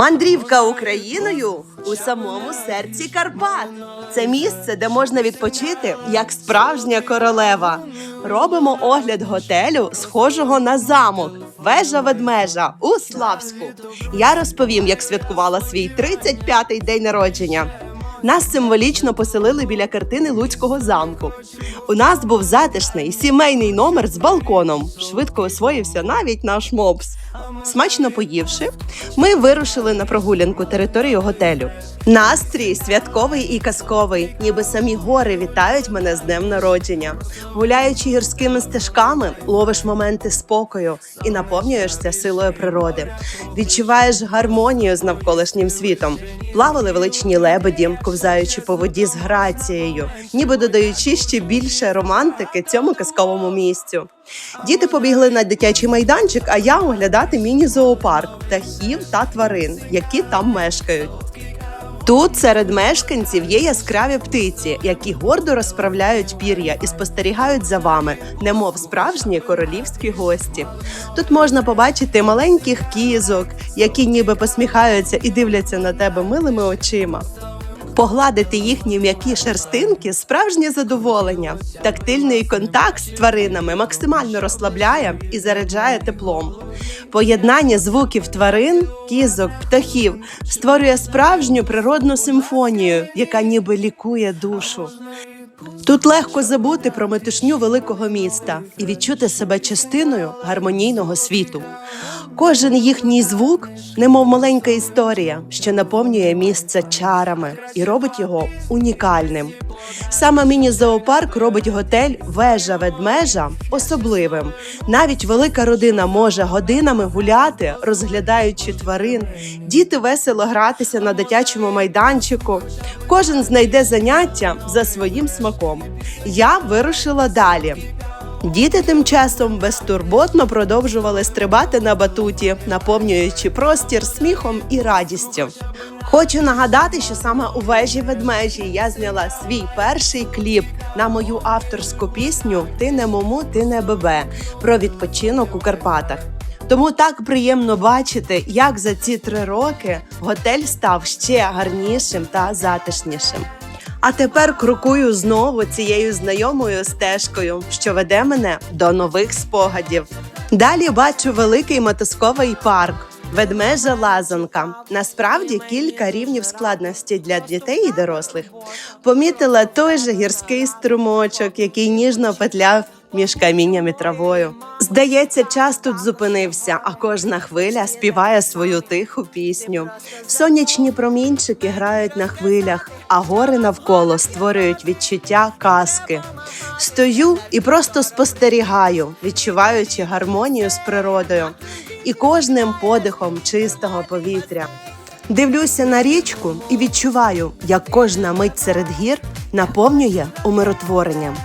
Мандрівка Україною у самому серці Карпат. Це місце, де можна відпочити як справжня королева. Робимо огляд готелю, схожого на замок. Вежа ведмежа у Славську. Я розповім, як святкувала свій 35-й день народження. Нас символічно поселили біля картини Луцького замку. У нас був затишний сімейний номер з балконом. Швидко освоївся навіть наш мопс. Смачно поївши, ми вирушили на прогулянку територію готелю. Настрій святковий і казковий, ніби самі гори вітають мене з днем народження. Гуляючи гірськими стежками, ловиш моменти спокою і наповнюєшся силою природи. Відчуваєш гармонію з навколишнім світом. Плавали величні лебеді, ковзаючи по воді з грацією, ніби додаючи ще більше романтики цьому казковому місцю. Діти побігли на дитячий майданчик, а я оглядати міні-зоопарк птахів та тварин, які там мешкають. Тут серед мешканців є яскраві птиці, які гордо розправляють пір'я і спостерігають за вами, немов справжні королівські гості. Тут можна побачити маленьких кізок, які ніби посміхаються і дивляться на тебе милими очима. Погладити їхні м'які шерстинки справжнє задоволення. Тактильний контакт з тваринами максимально розслабляє і заряджає теплом. Поєднання звуків тварин, кізок, птахів створює справжню природну симфонію, яка ніби лікує душу. Тут легко забути про метушню великого міста і відчути себе частиною гармонійного світу. Кожен їхній звук, немов маленька історія, що наповнює місце чарами і робить його унікальним. Саме міні-зоопарк робить готель Вежа ведмежа особливим. Навіть велика родина може годинами гуляти, розглядаючи тварин, діти весело гратися на дитячому майданчику. Кожен знайде заняття за своїм смаком. Я вирушила далі. Діти тим часом безтурботно продовжували стрибати на батуті, наповнюючи простір сміхом і радістю. Хочу нагадати, що саме у вежі ведмежі я зняла свій перший кліп на мою авторську пісню Ти не муму, ти не бебе про відпочинок у Карпатах. Тому так приємно бачити, як за ці три роки готель став ще гарнішим та затишнішим. А тепер крокую знову цією знайомою стежкою, що веде мене до нових спогадів. Далі бачу великий мотузковий парк. Ведмежа лазанка. Насправді кілька рівнів складності для дітей і дорослих. Помітила той же гірський струмочок, який ніжно петляв між камінням і травою. Здається, час тут зупинився, а кожна хвиля співає свою тиху пісню. Сонячні промінчики грають на хвилях, а гори навколо створюють відчуття казки. Стою і просто спостерігаю, відчуваючи гармонію з природою і кожним подихом чистого повітря. Дивлюся на річку і відчуваю, як кожна мить серед гір наповнює умиротворенням.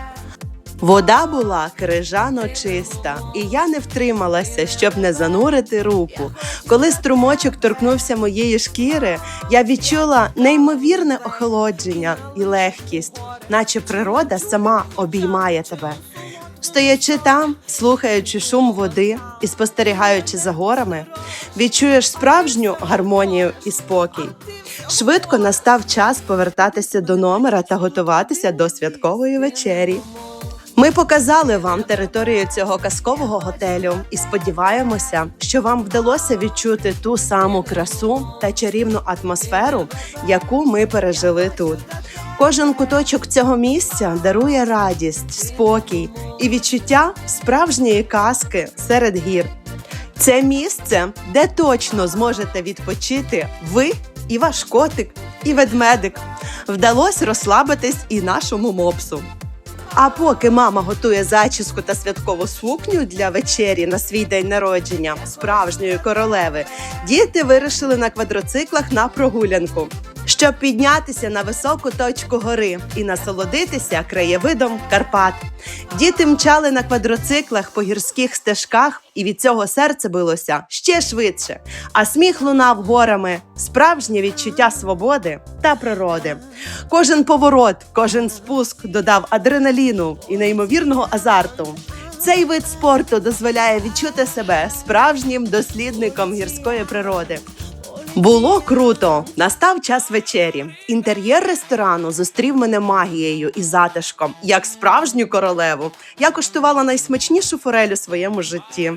Вода була крижано чиста, і я не втрималася, щоб не занурити руку. Коли струмочок торкнувся моєї шкіри, я відчула неймовірне охолодження і легкість, наче природа сама обіймає тебе. Стоячи там, слухаючи шум води і спостерігаючи за горами, відчуєш справжню гармонію і спокій. Швидко настав час повертатися до номера та готуватися до святкової вечері. Ми показали вам територію цього казкового готелю і сподіваємося, що вам вдалося відчути ту саму красу та чарівну атмосферу, яку ми пережили тут. Кожен куточок цього місця дарує радість, спокій і відчуття справжньої казки серед гір. Це місце, де точно зможете відпочити ви і ваш котик, і ведмедик. Вдалося розслабитись і нашому мопсу. А поки мама готує зачіску та святкову сукню для вечері на свій день народження справжньої королеви, діти вирішили на квадроциклах на прогулянку, щоб піднятися на високу точку гори і насолодитися краєвидом Карпат. Діти мчали на квадроциклах по гірських стежках, і від цього серце билося ще швидше. А сміх лунав горами, справжнє відчуття свободи та природи. Кожен поворот, кожен спуск додав адреналіну і неймовірного азарту. Цей вид спорту дозволяє відчути себе справжнім дослідником гірської природи. Було круто. Настав час вечері. Інтер'єр ресторану зустрів мене магією і затишком, як справжню королеву. Я коштувала найсмачнішу форель у своєму житті.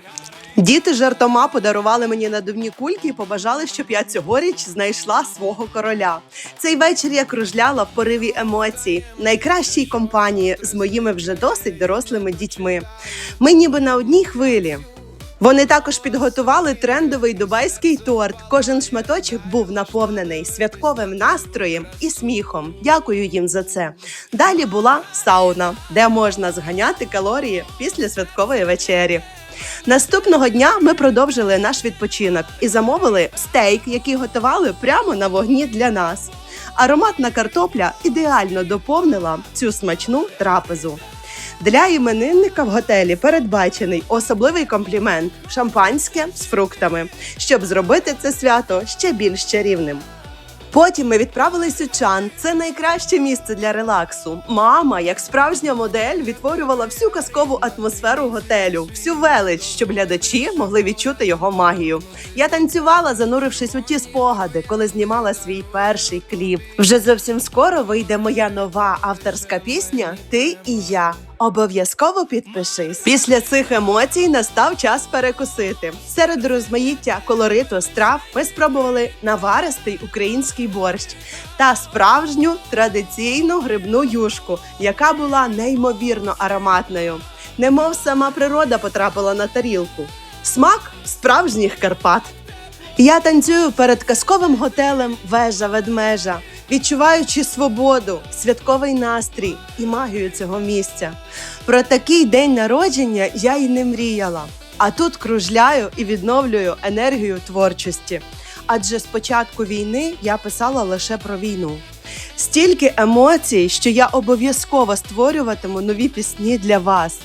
Діти жартома подарували мені надувні кульки і побажали, щоб я цьогоріч знайшла свого короля. Цей вечір я кружляла в пориві емоцій, найкращій компанії з моїми вже досить дорослими дітьми. Ми ніби на одній хвилі. Вони також підготували трендовий дубайський торт. Кожен шматочок був наповнений святковим настроєм і сміхом. Дякую їм за це. Далі була сауна, де можна зганяти калорії після святкової вечері. Наступного дня ми продовжили наш відпочинок і замовили стейк, який готували прямо на вогні для нас. Ароматна картопля ідеально доповнила цю смачну трапезу. Для іменинника в готелі передбачений особливий комплімент шампанське з фруктами, щоб зробити це свято ще більш чарівним. Потім ми відправились у Чан. Це найкраще місце для релаксу. Мама, як справжня модель, відтворювала всю казкову атмосферу готелю, всю велич, щоб глядачі могли відчути його магію. Я танцювала, занурившись у ті спогади, коли знімала свій перший кліп. Вже зовсім скоро вийде моя нова авторська пісня Ти і я. Обов'язково підпишись. Після цих емоцій настав час перекусити. Серед розмаїття колориту страв ми спробували наваристий український борщ та справжню традиційну грибну юшку, яка була неймовірно ароматною. Немов сама природа потрапила на тарілку. Смак справжніх Карпат. Я танцюю перед казковим готелем Вежа ведмежа, відчуваючи свободу, святковий настрій і магію цього місця. Про такий день народження я й не мріяла. А тут кружляю і відновлюю енергію творчості. Адже з початку війни я писала лише про війну. Стільки емоцій, що я обов'язково створюватиму нові пісні для вас.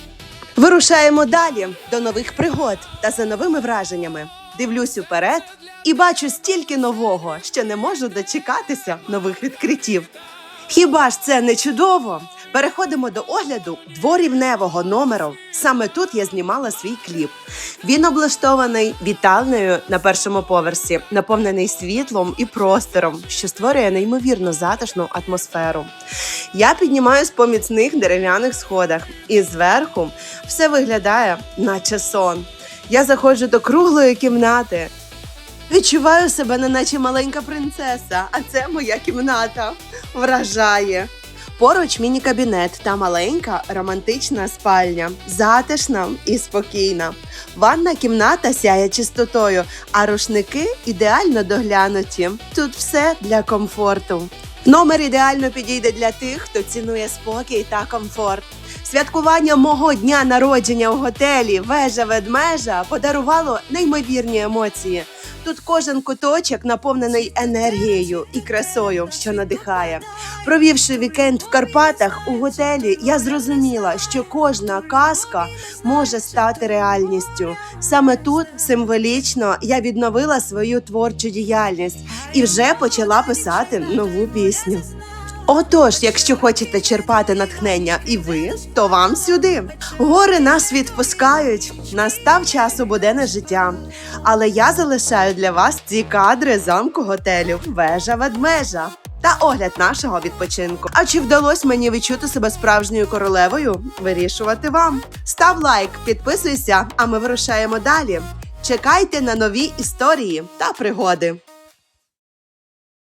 Вирушаємо далі до нових пригод та за новими враженнями. Дивлюсь уперед і бачу стільки нового, що не можу дочекатися нових відкриттів. Хіба ж це не чудово? Переходимо до огляду дворівневого номеру. Саме тут я знімала свій кліп. Він облаштований вітальнею на першому поверсі, наповнений світлом і простором, що створює неймовірно затишну атмосферу. Я піднімаюсь по міцних дерев'яних сходах, і зверху все виглядає, наче сон. Я заходжу до круглої кімнати. Відчуваю себе, неначе маленька принцеса, а це моя кімната. Вражає. Поруч міні-кабінет та маленька романтична спальня, затишна і спокійна. Ванна кімната сяє чистотою, а рушники ідеально доглянуті. Тут все для комфорту. Номер ідеально підійде для тих, хто цінує спокій та комфорт. Святкування мого дня народження у готелі Вежа ведмежа подарувало неймовірні емоції. Тут кожен куточок наповнений енергією і красою, що надихає. Провівши вікенд в Карпатах у готелі, я зрозуміла, що кожна казка може стати реальністю. Саме тут символічно я відновила свою творчу діяльність і вже почала писати нову пісню. Отож, якщо хочете черпати натхнення і ви, то вам сюди. Гори нас відпускають. Настав час у буденне життя. Але я залишаю для вас ці кадри замку готелю Вежа ведмежа та огляд нашого відпочинку. А чи вдалося мені відчути себе справжньою королевою? Вирішувати вам. Став лайк, підписуйся, а ми вирушаємо далі. Чекайте на нові історії та пригоди.